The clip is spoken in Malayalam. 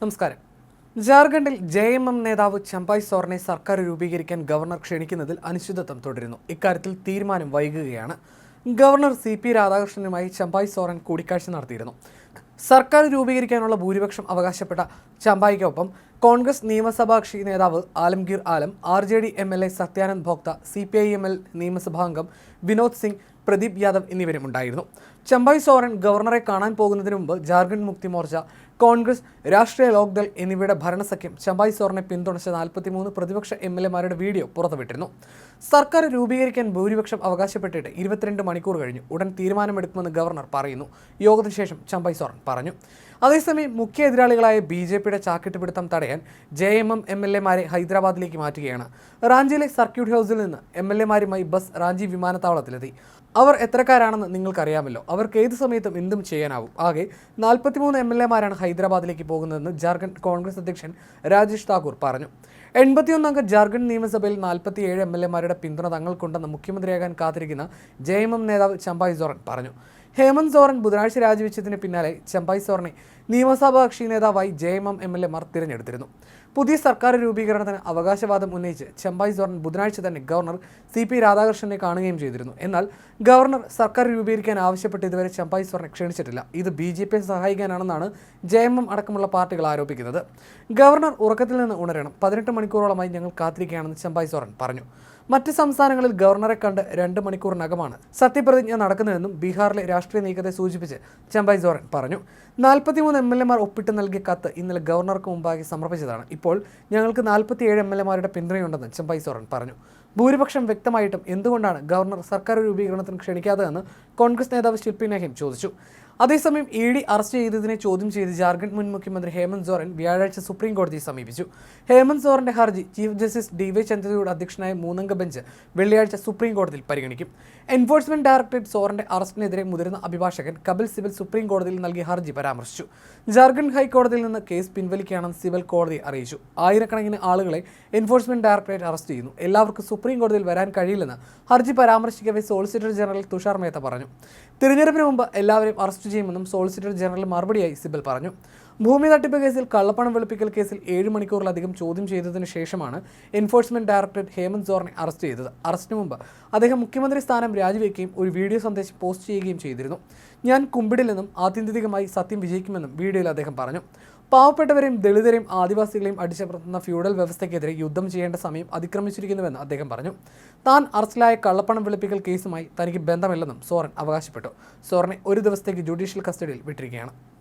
നമസ്കാരം. ജാർഖണ്ഡിൽ ജെ എം എം നേതാവ് ചമ്പായ് സോറിനെ സർക്കാർ രൂപീകരിക്കാൻ ഗവർണർ ക്ഷണിക്കുന്നതിൽ അനിശ്ചിതത്വം തുടരുന്നു. ഇക്കാര്യത്തിൽ തീരുമാനം വൈകുകയാണ്. ഗവർണർ സി പി രാധാകൃഷ്ണനുമായി ചമ്പായ് സോറൻ കൂടിക്കാഴ്ച നടത്തിയിരുന്നു. സർക്കാർ രൂപീകരിക്കാനുള്ള ഭൂരിപക്ഷം അവകാശപ്പെട്ട ചമ്പായിക്കൊപ്പം കോൺഗ്രസ് നിയമസഭാ കക്ഷി നേതാവ് Alamgir Alam R J D M L A Satyanand Bhokta C P I M L നിയമസഭാംഗം Vinod Singh Pradeep Yadav എന്നിവരും ഉണ്ടായിരുന്നു. ചമ്പായ് സോറൻ ഗവർണറെ കാണാൻ പോകുന്നതിന് മുമ്പ് ജാർഖണ്ഡ് മുക്തി മോർച്ച കോൺഗ്രസ് രാഷ്ട്രീയ ലോക്ദൾ എന്നിവയുടെ ഭരണസഖ്യം ചമ്പായ് സോറിനെ പിന്തുണച്ച നാൽപ്പത്തിമൂന്ന് പ്രതിപക്ഷ എം എൽ എമാരുടെ വീഡിയോ പുറത്തുവിട്ടിരുന്നു. സർക്കാർ രൂപീകരിക്കാൻ ഭൂരിപക്ഷം അവകാശപ്പെട്ടിട്ട് ഇരുപത്തിരണ്ട് മണിക്കൂർ കഴിഞ്ഞു. ഉടൻ തീരുമാനമെടുക്കുമെന്ന് ഗവർണർ പറയുന്നു. യോഗത്തിന് ശേഷം ചമ്പായ് സോറൻ പറഞ്ഞു. അതേസമയം മുഖ്യ എതിരാളികളായ ബി ജെ പിയുടെ ചാക്കിട്ടുപിടുത്തം തടയാൻ J M M M L എമാരെ ഹൈദരാബാദിലേക്ക് മാറ്റുകയാണ്. റാഞ്ചിയിലെ സർക്യൂട്ട് ഹൗസിൽ നിന്ന് എം എൽ എമാരുമായി ബസ് റാഞ്ചി വിമാനത്താവളത്തിലെത്തി. അവർ എത്രക്കാരാണെന്ന് നിങ്ങൾക്കറിയാമല്ലോ. അവർക്ക് ഏത് സമയത്തും എന്തും ചെയ്യാനാവും. ആകെ നാൽപ്പത്തിമൂന്ന് എം എൽ എമാരാണ് ഹൈദരാബാദിലേക്ക് പോകുന്നതെന്ന് ജാർഖണ്ഡ് കോൺഗ്രസ് അധ്യക്ഷൻ രാജേഷ് താക്കൂർ പറഞ്ഞു. എൺപത്തിയൊന്നംഗ ജാർഖണ്ഡ് നിയമസഭയിൽ നാൽപ്പത്തിയേഴ് എം എൽ എമാരുടെ പിന്തുണ തങ്ങൾക്കുണ്ടെന്ന് മുഖ്യമന്ത്രിയാകാൻ കാത്തിരിക്കുന്ന ജെ എം എം നേതാവ് ചമ്പായ് സോറൻ പറഞ്ഞു. ഹേമന്ത് സോറൻ ബുധനാഴ്ച രാജിവെച്ചതിന് പിന്നാലെ ചമ്പായ് സോറനെ നിയമസഭാ കക്ഷി നേതാവായി J M M M L തിരഞ്ഞെടുത്തിരുന്നു. പുതിയ സർക്കാർ രൂപീകരണത്തിന് അവകാശവാദം ഉന്നയിച്ച് ചെമ്പായ് സോറൻ ബുധനാഴ്ച തന്നെ ഗവർണർ സി പി രാധാകൃഷ്ണനെ കാണുകയും ചെയ്തിരുന്നു. എന്നാൽ ഗവർണർ സർക്കാർ രൂപീകരിക്കാൻ ആവശ്യപ്പെട്ട് ഇതുവരെ ചെമ്പായ് സോറനെ ക്ഷണിച്ചിട്ടില്ല. ഇത് ബി ജെ പിയെ സഹായിക്കാനാണെന്നാണ് ജെ എം എം അടക്കമുള്ള പാർട്ടികൾ ആരോപിക്കുന്നത്. ഗവർണർ ഉറക്കത്തിൽ നിന്ന് ഉണരണം. പതിനെട്ട് മണിക്കൂറോളമായി ഞങ്ങൾ കാത്തിരിക്കുകയാണെന്ന് ചെമ്പായ് സോറൻ പറഞ്ഞു. മറ്റ് സംസ്ഥാനങ്ങളിൽ ഗവർണറെ കണ്ട് രണ്ട് മണിക്കൂറിനകമാണ് സത്യപ്രതിജ്ഞ നടക്കുന്നതെന്നും ബീഹാറിലെ രാഷ്ട്രീയ നീക്കത്തെ സൂചിപ്പിച്ച് ചെമ്പായി സോറൻ പറഞ്ഞു. നാൽപ്പത്തിമൂന്ന് എം എൽ എമാർ ഒപ്പിട്ട് നൽകിയ കത്ത് ഇന്നലെ ഗവർണർക്ക് മുമ്പാകെ സമർപ്പിച്ചതാണ്. ഇപ്പോൾ ഞങ്ങൾക്ക് നാൽപ്പത്തിയേഴ് എം എൽ എമാരുടെ പിന്തുണയുണ്ടെന്ന് ചെമ്പൈ സോറൻ പറഞ്ഞു. ഭൂരിപക്ഷം വ്യക്തമായിട്ടും എന്തുകൊണ്ടാണ് ഗവർണർ സർക്കാർ രൂപീകരണത്തിന് ക്ഷണിക്കാത്തതെന്ന് കോൺഗ്രസ് നേതാവ് ശിൽപി നഹിം ചോദിച്ചു. അതേസമയം ഇ ഡി അറസ്റ്റ് ചെയ്തതിനെ ചോദ്യം ചെയ്ത് ജാർഖണ്ഡ് മുൻ മുഖ്യമന്ത്രി ഹേമന്ത് സോറൻ വ്യാഴാഴ്ച സുപ്രീം കോടതിയെ സമീപിച്ചു. ഹേമന്ത് സോറന്റെ ഹർജി ചീഫ് ജസ്റ്റിസ് ഡി വൈ ചന്ദ്രയുടെ അധ്യക്ഷനായ മൂന്നംഗ ബെഞ്ച് വെള്ളിയാഴ്ച സുപ്രീം കോടതിയിൽ പരിഗണിക്കും. എൻഫോഴ്സ്മെന്റ് ഡയറക്ടറേറ്റ് സോറന്റെ അറസ്റ്റിനെതിരെ മുതിർന്ന അഭിഭാഷകൻ കപിൽ സിബൽ സുപ്രീം കോടതിയിൽ നൽകിയ ഹർജി പരാമർശിച്ചു. ജാർഖണ്ഡ് ഹൈക്കോടതിയിൽ നിന്ന് കേസ് പിൻവലിക്കുകയാണെന്ന് സിബൽ കോടതി അറിയിച്ചു. ആയിരക്കണക്കിന് ആളുകളെ എൻഫോഴ്സ്മെന്റ് ഡയറക്ടറേറ്റ് അറസ്റ്റ് ചെയ്യുന്നു. എല്ലാവർക്കും സുപ്രീം കോടതിയിൽ വരാൻ കഴിയില്ലെന്ന് ഹർജി പരാമർശിക്കവേ സോളിസിറ്റർ ജനറൽ തുഷാർ മേത്ത പറഞ്ഞു. തിരഞ്ഞെടുപ്പിന് മുമ്പ് എല്ലാവരെയും അറസ്റ്റ് ചെയ്യുമെന്നും സോളിസിറ്റർ ജനറൽ മറുപടിയായി സിബൽ പറഞ്ഞു. ഭൂമി തട്ടിപ്പ് കേസിൽ കള്ളപ്പണം വെളുപ്പിക്കൽ കേസിൽ ഏഴ് മണിക്കൂറിലധികം ചോദ്യം ചെയ്തതിനു ശേഷമാണ് എൻഫോഴ്സ്മെന്റ് ഡയറക്ടറേറ്റ് ഹേമന്ത് സോറിനെ അറസ്റ്റ് ചെയ്തത്. അറസ്റ്റിന് മുമ്പ് അദ്ദേഹം മുഖ്യമന്ത്രി സ്ഥാനം രാജിവെക്കുകയും ഒരു വീഡിയോ സന്ദേശം പോസ്റ്റ് ചെയ്യുകയും ചെയ്തിരുന്നു. ഞാൻ കുമ്പിടില്ലെന്നും ആത്യന്തികമായി സത്യം വിജയിക്കുമെന്നും വീഡിയോയിൽ അദ്ദേഹം പറഞ്ഞു. പാവപ്പെട്ടവരെയും ദളിതരെയും ആദിവാസികളെയും അടിച്ചമർത്തുന്ന ഫ്യൂഡൽ വ്യവസ്ഥയ്ക്കെതിരെ യുദ്ധം ചെയ്യേണ്ട സമയം അതിക്രമിച്ചിരിക്കുന്നുവെന്ന് അദ്ദേഹം പറഞ്ഞു. താൻ അറസ്റ്റിലായ കള്ളപ്പണം വെളുപ്പിക്കൽ കേസുമായി തനിക്ക് ബന്ധമില്ലെന്നും സോറൻ അവകാശപ്പെട്ടു. സോറനെ ഒരു ദിവസത്തേക്ക് ജുഡീഷ്യൽ കസ്റ്റഡിയിൽ വിട്ടിരിക്കുകയാണ്.